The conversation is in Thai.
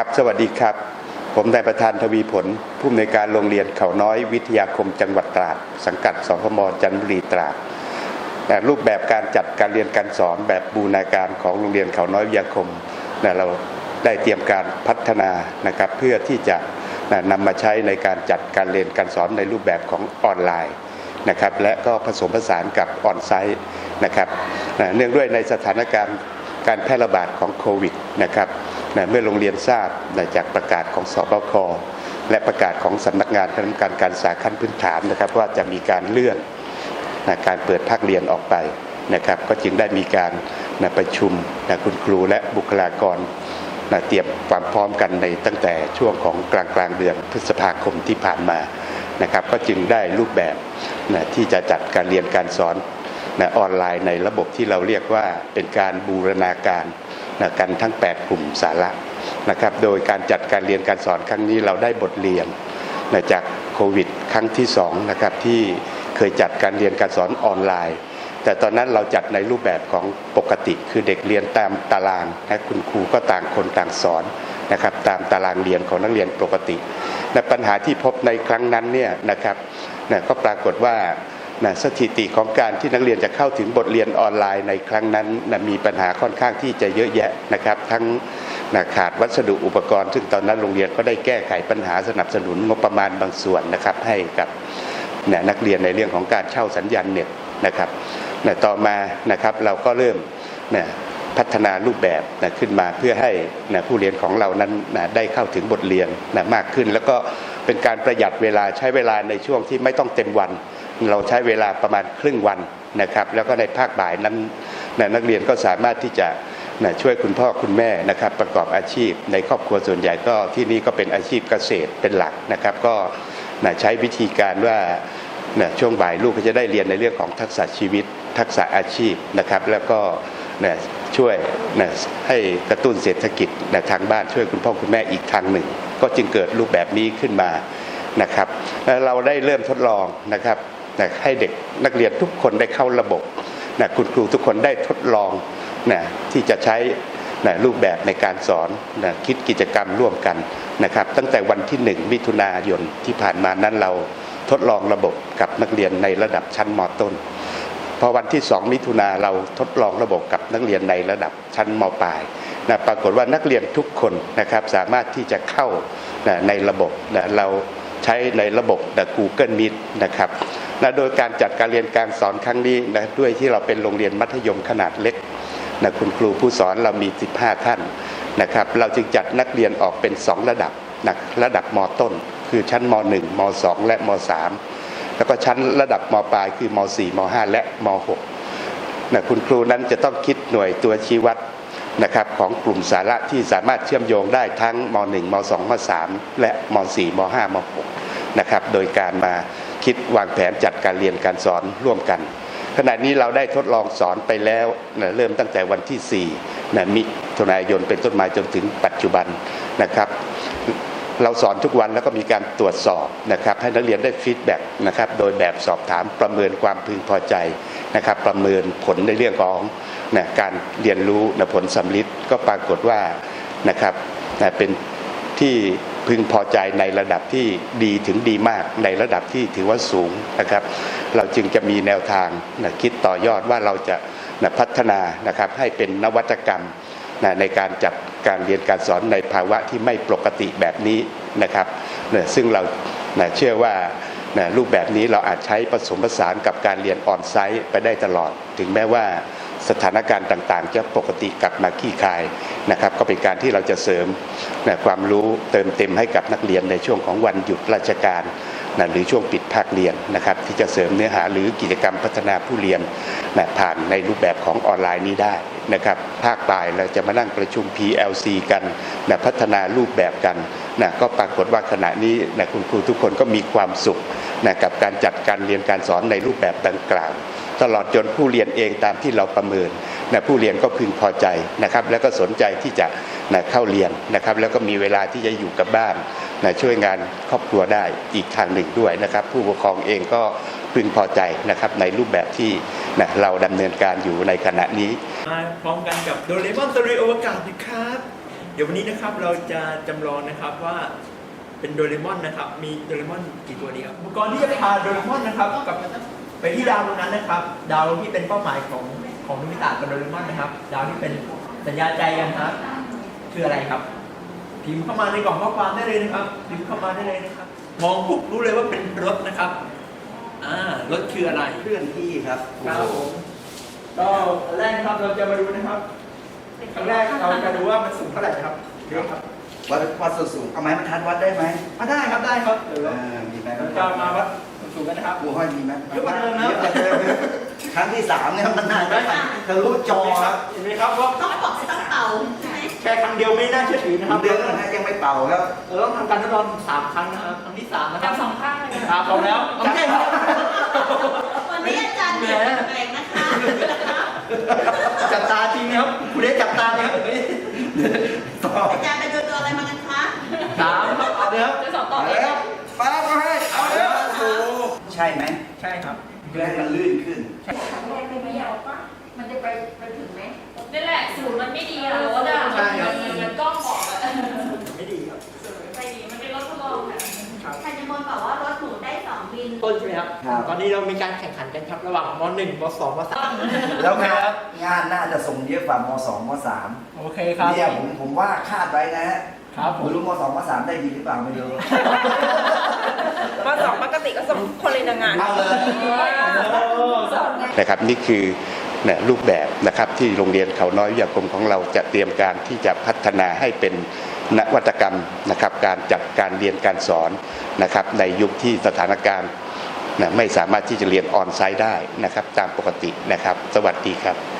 ครับ สวัสดีครับ ผมนายประธานทวีผล ผู้อำนวยการโรงเรียนเขาน้อยวิทยาคมจังหวัดตราด สังกัดสพมจันทบุรีตราดรูปแบบการจัดการเรียนการสอนแบบบูรณาการของโรงเรียนเขาน้อยวิทยาคมนะเราได้เตรียมการพัฒนานะครับเพื่อที่จะนะนำมาใช้ในการจัดการเรียนการสอนในรูปแบบของออนไลน์นะครับและก็ผสมผสานกับออนไซต์นะครับนะเนื่องด้วยในสถานการณ์ การแพร่ระบาดของโควิดนะครับนะเมื่อโรงเรียนทราบนะจากประกาศของสบคและประกาศของสำนักงานคณะกรรมการการศึกษาขั้นพื้นฐานนะครับว่าจะมีการเลื่อนนะการเปิดภาคเรียนออกไปนะครับก็จึงได้มีการนะประชุมนะคุณครูและบุคลากรนะเตรียมความพร้อมกันในตั้งแต่ช่วงของกลางกลางเดือนพฤษภาคมที่ผ่านมานะครับก็จึงได้รูปแบบนะที่จะจัดการเรียนการสอน นะออนไลน์ในระบบที่เราเรียกว่าเป็นการบูรณาการนะกันทั้ง 8 กลุ่มสาระนะครับโดยการจัดการเรียนการสอนครั้งนี้เราได้บทเรียนนะจากโควิดครั้งที่2นะครับที่เคยจัดการเรียนการสอนออนไลน์ แต่ตอนนั้นเราจัดในรูปแบบของปกติ คือเด็กเรียนตามตารางและคุณครูก็ต่างคนต่างสอนนะครับตามตารางเรียนของนักเรียนปกติและปัญหาที่พบในครั้งนั้นเนี่ยนะครับนะก็ปรากฏว่า นะสถิติของการที่นักเรียนจะเข้าถึงบทเรียนออนไลน์ในครั้งนั้นนะมีปัญหาค่อนข้างที่จะเยอะแยะนะครับ ทั้งนะขาดวัสดุอุปกรณ์ ซึ่งตอนนั้นโรงเรียนก็ได้แก้ไขปัญหาสนับสนุนงบประมาณบางส่วนนะครับให้กับนะนักเรียนในเรื่องของการเช่าสัญญาณเน็ตนะครับนะต่อมานะครับเราก็เริ่มนะพัฒนารูปแบบนะขึ้นมาเพื่อให้นะผู้เรียนของเรานั้นนะได้เข้าถึงบทเรียนนะมากขึ้น แล้วก็เป็นการประหยัดเวลาใช้เวลาในช่วงที่ไม่ต้องเต็มวัน เราใช้เวลาประมาณครึ่งวันนะครับ แล้วก็ในภาคบ่ายนั้นนะนักเรียนก็สามารถที่จะนะช่วยคุณพ่อคุณแม่นะครับประกอบอาชีพ ในครอบครัวส่วนใหญ่ก็ที่นี่ก็เป็นอาชีพเกษตรเป็นหลักนะครับ ก็นะใช้วิธีการว่านะช่วงบ่ายลูกก็จะได้เรียนในเรื่องของทักษะชีวิต ทักษะอาชีพนะครับ แล้วก็นะช่วยนะให้กระตุ้นเศรษฐกิจนะทางบ้านช่วยคุณพ่อคุณแม่อีกทางหนึ่ง ก็จึงเกิดรูปแบบนี้ขึ้นมานะครับ แล้วเราได้เริ่มทดลองนะครับ นะให้เด็กนักเรียนทุกคนได้เข้าระบบนะคุณครูทุกคนได้ทดลองนะที่จะใช้นะรูปแบบในการสอนนะคิดกิจกรรมร่วมกันนะครับ ตั้งแต่วันที่ 1 มิถุนายนที่ผ่านมานั้นเราทดลองระบบกับนักเรียนในระดับชั้นมต้น พอวันที่ 2 มิถุนาเราทดลองระบบกับนักเรียนในระดับชั้นมปลายนะปรากฏว่านักเรียนทุกคนนะครับสามารถที่จะเข้านะในระบบนะเราใช้ในระบบนะ Google Meet นะครับ นะโดยการจัดการเรียนการสอนครั้งนี้นะด้วยที่เราเป็นโรงเรียนมัธยมขนาดเล็กนะคุณครูผู้สอนเรามี 15 ท่านนะครับ เราจึงจัดนักเรียนออกเป็น 2 ระดับนะระดับมต้น คือชั้นม .1 ม .2 และม .3 แล้วก็ชั้นระดับมปลายคือม .4 ม .5 และม .6 นะคุณครูนั้นจะต้องคิดหน่วยตัวชี้วัดนะครับของกลุ่มสาระที่สามารถเชื่อมโยงได้ทั้งม .1 ม .2 ม .3 และม .4 ม .5 ม .6 นะครับ โดยการมา คิดวางแผนจัดการเรียนการสอนร่วมกัน ขณะนี้เราได้ทดลองสอนไปแล้วนะเริ่มตั้งแต่วันที่4นะมิถุนายนเป็นต้นมาจนถึงปัจจุบันนะครับเราสอนทุกวันแล้วก็มีการตรวจสอบนะครับให้นักเรียนได้ฟีดแบ็กนะครับโดยแบบสอบถามประเมินความพึงพอใจนะครับ ประเมินผลในเรื่องของนะการเรียนรู้นะผลสำลิดก็ปรากฏว่านะครับนะเป็นที่ พึงพอใจในระดับที่ดีถึงดีมากในระดับที่ถือว่าสูงนะครับ เราจึงจะมีแนวทางนะคิดต่อยอดว่าเราจะนะพัฒนานะครับให้เป็นนวัตกรรมนะในการจัดการเรียนการสอนในภาวะที่ไม่ปกติแบบนี้นะครับนะซึ่งเรานะเชื่อว่านะรูปแบบนี้เราอาจใช้ผสมผสานกับการเรียนออนไซต์ไปได้ตลอด ถึงแม้ว่า สถานการณ์ต่างๆ จะปกติกลับมาขี้คายนะครับ ก็เป็นการที่เราจะเสริมนะความรู้เติมเต็มให้กับนักเรียนในช่วงของวันหยุดราชการนะหรือช่วงปิดภาคเรียนนะครับ ที่จะเสริมเนื้อหาหรือกิจกรรมพัฒนาผู้เรียนนะผ่านในรูปแบบของออนไลน์นี้ได้นะครับภาคปลายเราจะมานั่งประชุม PLC กันนะพัฒนารูปแบบกันนะก็ปรากฏว่าขณะนี้นะคุณครูทุกคนก็มีความสุขนะกับการจัดการเรียนการสอนในรูปแบบดังกล่าว ตลอดจนผู้เรียนเองตามที่เราประเมินนะผู้เรียนก็พึงพอใจนะครับ แล้วก็สนใจที่จะนะเข้าเรียนนะครับ แล้วก็มีเวลาที่จะอยู่กับบ้านนะช่วยงานครอบครัวได้อีกทางหนึ่งด้วยนะครับ ผู้ปกครองเองก็พึงพอใจนะครับในรูปแบบที่นะเราดำเนินการอยู่ในขณะนี้มาพร้อมกันกับโดเรมอนตะลุยอวกาศนะครับดี๋ยววันนี้นะครับเราจะจำลองนะครับว่าเป็นโดเรมอนนะครับ มีโดเรมอนกี่ตัวดีครับอุปกรณ์ที่จะพาโดเรมอนนะครับกับ ไปที่ดาวตรงนั้นนะครับ ดาวที่เป็นเป้าหมายของของโนบิตะกับโดเรมอนนะครับ ดาวที่เป็นสัญญาใจกันครับคืออะไรครับ พิมพ์เข้ามาในกล่องข้อความได้เลยนะครับ พิมพ์เข้ามาได้เลยนะครับ มองปุ๊บรู้เลยว่าเป็นรถนะครับอ่ารถคืออะไรเคลื่อนที่ครับครับผมก็อันแรกนะครับเราจะมาดูนะครับครั้งแรกเราจะดูว่ามันสูงเท่าไหร่นะครับดูครับวัดวัดส่วนสูงเอาไม้บรรทัดวัดได้ไหมมาได้ครับได้ครับเดี๋ยวเอเราอมีไหมเราจะมาวัด ส่วนสูงกันนะครับกูห้อยมีไหมเยอะกว่าเดิมนะ ยอะกว่าเดิมครั้งที่สามเนี่ยมันน่าจะทะลุจอครับเห็นไหมครับว่าต้องบอกจะต้องเป่าใช่ไหมแค่ครั้งเดียวไม่น่าเชื่อถือนะครับเดือนนึงนะยังไม่เป่าครับเราต้องทำการทดลองสามครั้งนะครับครั้งที่สามนะคจัรับบสองข้างเลยครันะบพร้อมแล้วโอเคครับวันนี้อาจารย์เปลี่ยนแปลงนะคะจับตาจริงนะครับคุณได้จับตาไหมครับต่ออาจารย์ไปดูตัวอะไรมากันคะสามครับเอาเลยครับ จะสองต่อเอาเอแล้ง วป้าก็ให้เอาแล้วโอ้โห ใช่ไหมใช่ครับเพื่อให้มันลื่นขึ้นไม่ยาวปะมันจะไปไปถึงไหมนี่แหละสูตรมันไม่ดีอะรถอะมันมันกล้องบอกอะไม่ดีครับไม่ดีมันเป็นรถทดลองอะใครจะมนบอกว่ารถหนูได้สองบินต้นใช่ไหมครับ ครับตอนนี้เรามีการแข่งขันกันครับระหว่างม .1 ม .2 ม .3 แล้วงานงานน่าจะส่งเยอะกว่ามสองมสามโอเคครับเนี่ยผมผมว่าคาดไว้นะฮะ ครับผมไม่รู้มสองมสามได้ดีหรือเปล่าไม่รู้ มาสองปกติก็ส่งคนเลยนางงานเอาเลยนะครับนี่คือนะรูปแบบนะครับที่โรงเรียนเขาน้อยวิทยาคมของเราจะเตรียมการที่จะพัฒนาให้เป็นนวัตกรรมนะครับ การจัดการเรียนการสอนนะครับ ในยุคที่สถานการณ์นะไม่สามารถที่จะเรียนออนไซต์ได้นะครับ ตามปกตินะครับ สวัสดีครับ